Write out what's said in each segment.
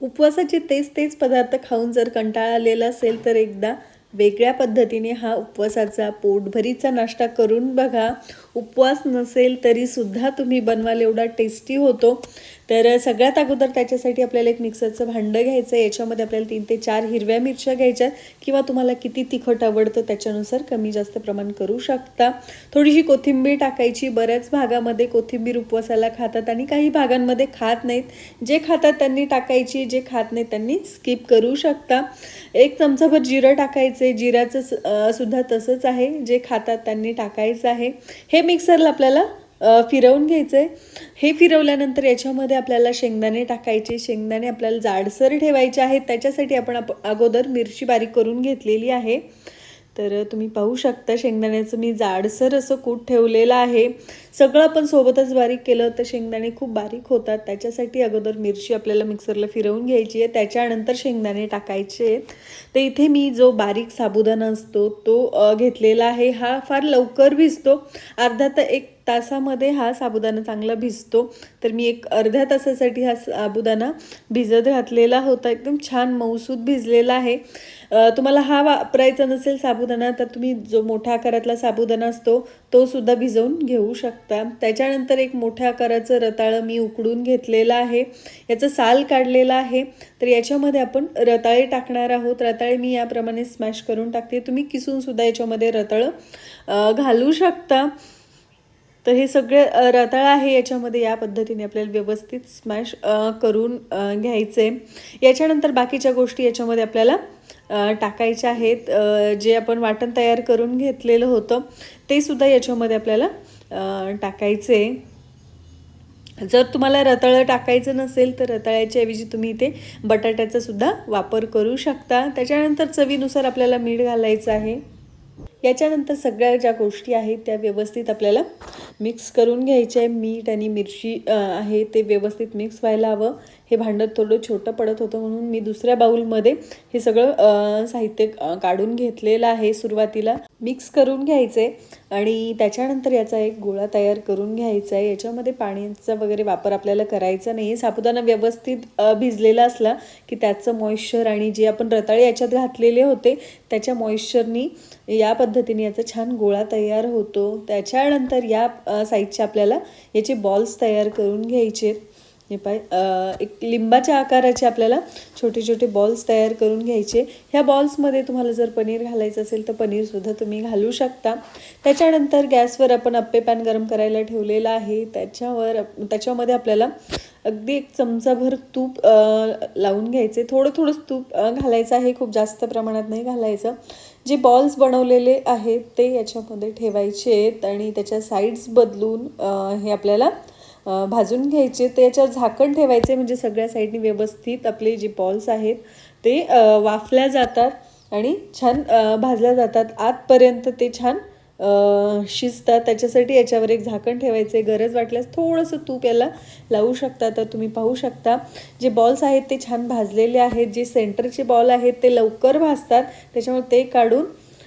उपवासाचे तेच तेच पदार्थ खाऊन जर कंटाळा आलेला असेल तर एकदा वेगळ्या पद्धतीने हा उपवासाचा पोटभरीचा नाश्ता करून बघा. उपवास नसेल तरीसुद्धा तुम्ही बनवाल एवढा टेस्टी होतो. तर सगळ्यात अगोदर त्याच्यासाठी आपल्याला एक मिक्सरचं भांडं घ्यायचं आहे. याच्यामध्ये आपल्याला तीन ते चार हिरव्या मिरच्या घ्यायच्या किंवा तुम्हाला किती तिखट आवडतं त्याच्यानुसार कमी जास्त प्रमाण करू शकता. थोडीशी कोथिंबीर टाकायची. बऱ्याच भागामध्ये कोथिंबीर उपवासाला खातात आणि काही भागांमध्ये खात नाहीत. जे खातात त्यांनी टाकायची. जे खात नाहीत त्यांनी स्किप करू शकता. एक चमचाभर जिरं टाकायचे जिऱ्याचं सुद्धा तसंच आहे. जे खातात त्यांनी टाकायचं आहे. हे मिक्सरला आपल्याला फिरवून घ्यायचं आहे हे फिरवल्यानंतर याच्यामध्ये आपल्याला शेंगदाणे टाकायचे शेंगदाणे आपल्याला जाडसर ठेवायचे आहेत त्याच्यासाठी आपण आप अगोदर मिरची बारीक करून घेतलेली आहे. तर तुम्ही पाहू शकता शेंगदाण्याचं मी जाडसर असं कूट ठेवलेलं आहे. सगळं आपण सोबतच बारीक केलं तर शेंगदाणे खूप बारीक होतात. त्याच्यासाठी अगोदर मिरची आपल्याला मिक्सरला फिरवून घ्यायची आहे. त्याच्यानंतर शेंगदाणे टाकायचे आहेत. तर इथे मी जो बारीक साबुदाणा असतो तो घेतलेला आहे. हा फार लवकर भिजतो. अर्धा तर एक तासामध्ये हा साबुदाणा चांगला भिजतो. तर मी एक अर्ध्या तासासाठी हा साबुदाणा भिजत घातलेला होता. एकदम छान मऊसूद भिजलेला आहे. तुम्हाला हा वापरायचा नसेल साबुदाणा तर तुम्ही जो मोठ्या आकारातला साबुदाणा असतो तो सुद्धा भिजवून घेऊ शकता. त्याच्यानंतर एक मोठ्या आकाराचं रताळं मी उकडून घेतलेलं आहे. याचं साल काढलेलं आहे. तर याच्यामध्ये आपण रताळे टाकणार आहोत. रताळे मी याप्रमाणे स्मॅश करून टाकते. तुम्ही किसूनसुद्धा याच्यामध्ये रताळं घालू शकता. तर हे सगळे रताळ आहे याच्यामध्ये या पद्धतीने आपल्याला व्यवस्थित स्मॅश करून घ्यायचे. याच्यानंतर बाकीच्या गोष्टी याच्यामध्ये आपल्याला टाकायच्या आहेत. जे आपण वाटण तयार करून घेतलेलं होतं ते सुद्धा याच्यामध्ये आपल्याला टाकायचे. जर तुम्हाला रताळं टाकायचं नसेल तर रताळ्याच्या ऐवजी तुम्ही इथे बटाट्याचा सुद्धा वापर करू शकता. त्याच्यानंतर चवीनुसार आपल्याला मीठ घालायचं आहे. याच्यानंतर सगळ्या ज्या गोष्टी आहेत त्या व्यवस्थित आपल्याला मिक्स करून घ्यायच्या आहे. मीठ आणि मिरची आहे ते व्यवस्थित मिक्स व्हायला हवं. हे भांडं थोडं छोटं पडत होतं म्हणून मी दुसऱ्या बाऊलमध्ये हे सगळं साहित्य काढून घेतलेलं आहे सुरुवातीला. मिक्स करून घ्यायचं आहे आणि त्याच्यानंतर याचा एक गोळा तयार करून घ्यायचा आहे. याच्यामध्ये पाण्याचा वगैरे वापर आपल्याला करायचा नाही. आहे साबुदाणा व्यवस्थित भिजलेला असला की त्याचं मॉइश्चर आणि जे आपण रताळे याच्यात घातलेले होते त्याच्या मॉइश्चरनी या पद्धतीने याचा छान गोळा तयार होतो. त्याच्यानंतर या साईजचे आपल्याला याचे बॉल्स तयार करून घ्यायचे. हे पाय एक लिंबाच्या आकाराचे आपल्याला छोटे छोटे बॉल्स तयार करून घ्यायचे. ह्या बॉल्समध्ये तुम्हाला जर पनीर घालायचं असेल तर पनीरसुद्धा तुम्ही घालू शकता. त्याच्यानंतर गॅसवर आपण अप्पे पॅन गरम करायला ठेवलेलं आहे. त्याच्यावर त्याच्यामध्ये आपल्याला अगदी एक चमचाभर तूप लावून घ्यायचे. थोडं थोडंच तूप घालायचं आहे. खूप जास्त प्रमाणात नाही घालायचं. जे बॉल्स बनवलेले आहेत ते याच्यामध्ये ठेवायचे आहेत आणि त्याच्या साईड्स बदलून हे आपल्याला भाजून घ्यायचे. ते याच्यावर झाकण ठेवायचे म्हणजे सगळ्या साईडनी व्यवस्थित आपले जे बॉल्स आहेत ते वाफल्या जातात आणि छान भाजल्या जातात. आतपर्यंत ते छान शिजतात. त्याच्यासाठी याच्यावर एक झाकण ठेवायचे. गरज वाटल्यास थोडंसं तूप याला लावू शकता. तर तुम्ही पाहू शकता. जे बॉल्स आहेत ते छान भाजलेले आहेत. जे सेंटरचे बॉल आहेत ते लवकर भाजतात. त्याच्यामुळे ते काढून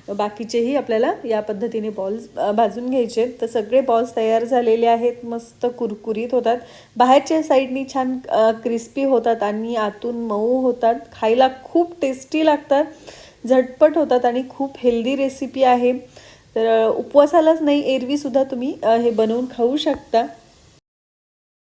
बाकीचेही आपल्याला या पद्धतीने बॉल्स भाजून घ्यायचे. तर सगळे बॉल्स तयार झालेले आहेत. मस्त कुरकुरीत होतात. बाहेरच्या साईडनी छान क्रिस्पी होतात आणि आतून मऊ होतात. खायला खूप टेस्टी लागतात. झटपट होतात आणि खूप हेल्दी रेसिपी आहे. तर उपवासालाच नाही एरवीसुद्धा तुम्ही हे बनवून खाऊ शकता.